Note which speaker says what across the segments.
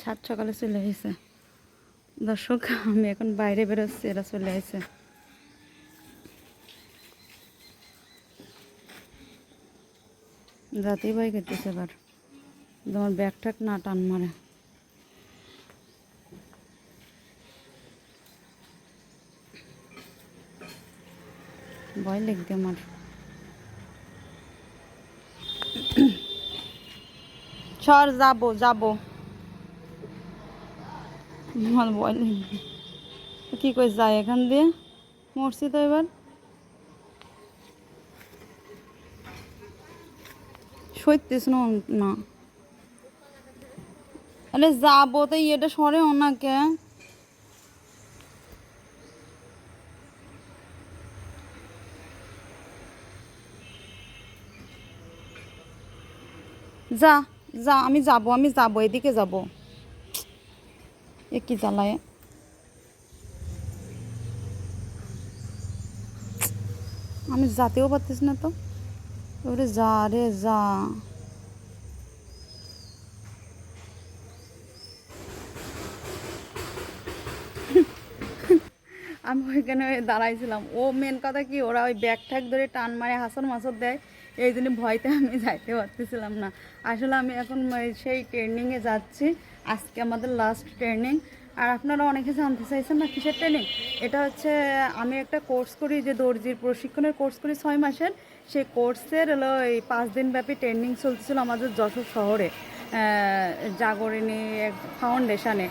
Speaker 1: ছাদ সকালে চলে এসেছে দর্শক, আমি এখন বাইরে বেরোচ্ছি, এরা চলে এসেছে রাতেই বাই করতেছে এবার তোমার ব্যাগ ট্যাগ না টান মারে। ভয় লাগবে আমার। সর যাব যাব। আমার ভয় লাগবে কি কই যায় এখান দিয়ে। মরছি তো এবার। সইতেছ না আরে যাব তো, ইয়েটা সরে ওনাকে যা যা, আমি যাব আমি যাব, এদিকে যাব। এ কি জ্বালায়। আমি যাতেও পারতেছি না তো। ওরে যা রে, যা। আমি ওইখানে দাঁড়াইছিলাম। ও মেন কথা কি, ওরা ওই ব্যাগ ঠ্যাগ ধরে টান মারে হাসর মাসর দেয়। এই জন্য ভয়তে আমি যাইতে পারতেছিলাম না। আসলে আমি এখন সেই ট্রেনিংয়ে যাচ্ছি। আজকে আমাদের লাস্ট ট্রেনিং আর আপনারা অনেকে জানতে চাইছেন না, কিসের ট্রেনিং এটা হচ্ছে, আমি একটা কোর্স করি, যে দর্জির প্রশিক্ষণের কোর্স করি ছয় মাসের। সেই কোর্সের হলো এই পাঁচ দিন ব্যাপী ট্রেনিং চলছিল আমাদের যশোর শহরে জাগরণী ফাউন্ডেশনে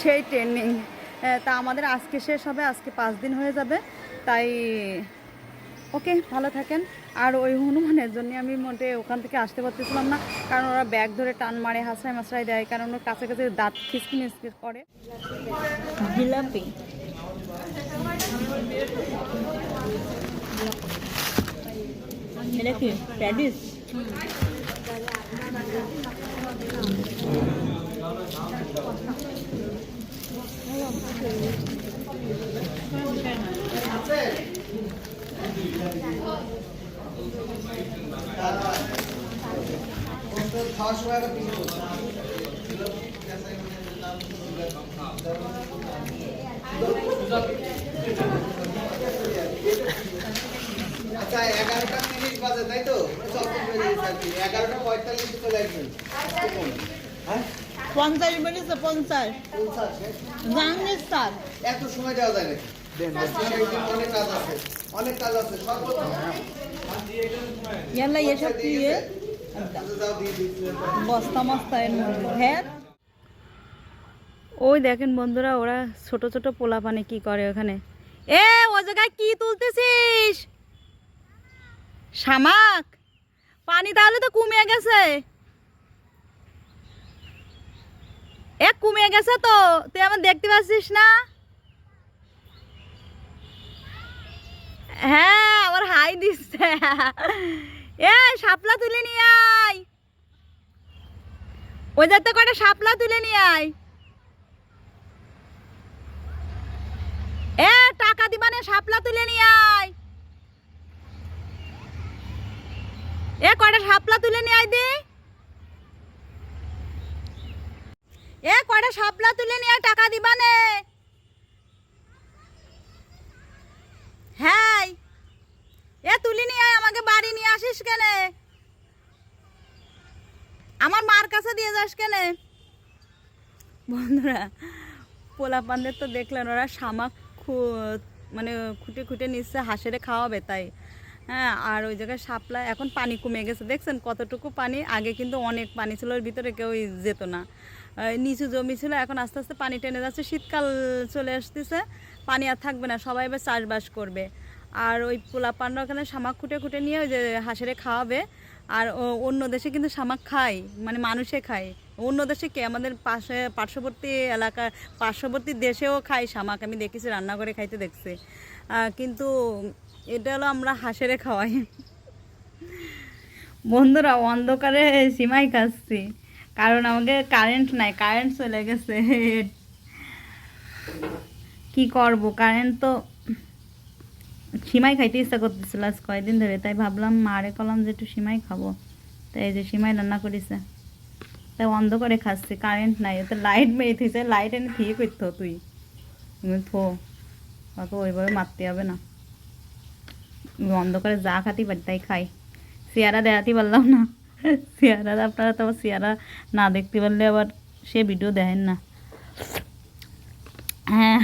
Speaker 1: সেই ট্রেনিং তা আমাদের আজকে শেষ হবে, আজকে পাঁচ দিন হয়ে যাবে। তাই, ওকে, ভালো থাকেন। আর ওই হনুমানের জন্য আমি মোটে ওখান থেকে আসতে পারতেছিলাম না, কারণ ওরা ব্যাগ ধরে টান মারে হাসড়াই মাসড়াই দেয়, কারণ ওর কাছে কাছে দাঁত খিসকি মিসকি করে। কি, প্যাডিস?
Speaker 2: আচ্ছা এগারোটা তিরিশ বাজে তাই তো? এগারোটা পঁয়তাল্লিশে চলে আসবেন। হ্যাঁ?
Speaker 3: পঞ্চাশ বলেছে পঞ্চাশ।
Speaker 2: পৌঁছাচ্ছে
Speaker 3: জাহাঙ্গীর স্যার।
Speaker 2: এত সময় দেওয়া যায় নাকি? অনেক কাজ আছে অনেক কাজ আছে সর্বপ্রথম।
Speaker 3: ইয়াল্লা এসব কি বস্তা মস্তা এর মধ্যে।
Speaker 1: ওই দেখেন বন্ধুরা, ওরা ছোট ছোট পোলা পানি কি করে ওখানে। এ ও জায়গায় কি তুলতেছিস? শামাক, পানি তাহলে তো কমে গেছে। এ, কমে গেছে তো, তুই আমার দেখতে পাচ্ছিস না? হ্যাঁ আবার হাই দিচ্ছে। এ, শাপলা তুলে নিয়ে আয়। ওই যাতে কটা শাপলা তুলে নিয়ে আয়। এ, টাকা দিবানে শাপলা তুলে নিয়ে আয়। এ কয়টা শাপলা তুলে নিয়ে আয় দি। এ কয়টা শাপলা তুলে নিয়ে টাকা দিবানে হ্যাঁ এ তুলি নিয়ে আয় আমাকে বাড়ি নিয়ে আসিস কেনে আমার মার কাছে দিয়ে যাস কেনে? বন্ধুরা পোলা পোলাপানদের তো দেখলেন, ওরা শামাক মানে খুঁটে খুঁটে নিচ্ছে, হাঁসেরে খাওয়াবে তাই। হ্যাঁ আর ওই জায়গায় শাপলা, এখন পানি কমে গেছে। দেখছেন কতটুকু পানি? আগে কিন্তু অনেক পানি ছিল, ওর ভিতরে কেউ যেত না। নিচু জমি ছিল, এখন আস্তে আস্তে পানি টেনে যাচ্ছে, শীতকাল চলে আসতেছে, পানি আর থাকবে না, সবাই এবার চাষবাস করবে। আর ওই পোলাপানরা ওখানে শামাক খুঁটে খুঁটে নিয়ে ওই যে হাঁসেরে খাওয়াবে আর অন্য দেশে কিন্তু শামাক খায় মানে মানুষে খায়। অন্য দেশে কে? আমাদের পাশে, পার্শ্ববর্তী এলাকা, পার্শ্ববর্তী দেশেও খায় শামাক আমি দেখেছি রান্না করে খাইতে দেখছি। কিন্তু এটা হলো আমরা হাঁসেরে খাওয়াই। বন্ধুরা, অন্ধকারে সীমাই খাচ্ছি। কারণ আমাকে কারেন্ট নাই কারেন্ট চলে গেছে। কি করব? কারেন্ট তো সিমাই খাইতে ইচ্ছা করতেছিল আজ কয়দিন ধরে, তাই ভাবলাম মারে কলাম যে একটু সিমাই খাব। তাই এই যে সিমাই রান্না করেছে। তাই বন্ধ করে খাচ্ছে কারেন্ট নাই তো লাইট মেরে থুইছে লাইট এনে ঠিক করতো তুই। থো অত ওইভাবে মারতে হবে না। বন্ধ করে যা খাতি পারি তাই খাই। চেয়ারা দেখাতে পারলাম না। চেয়ারা আপনারা তো চেয়ারা না দেখতে পারলে আবার সে ভিডিও দেখেন না। হ্যাঁ।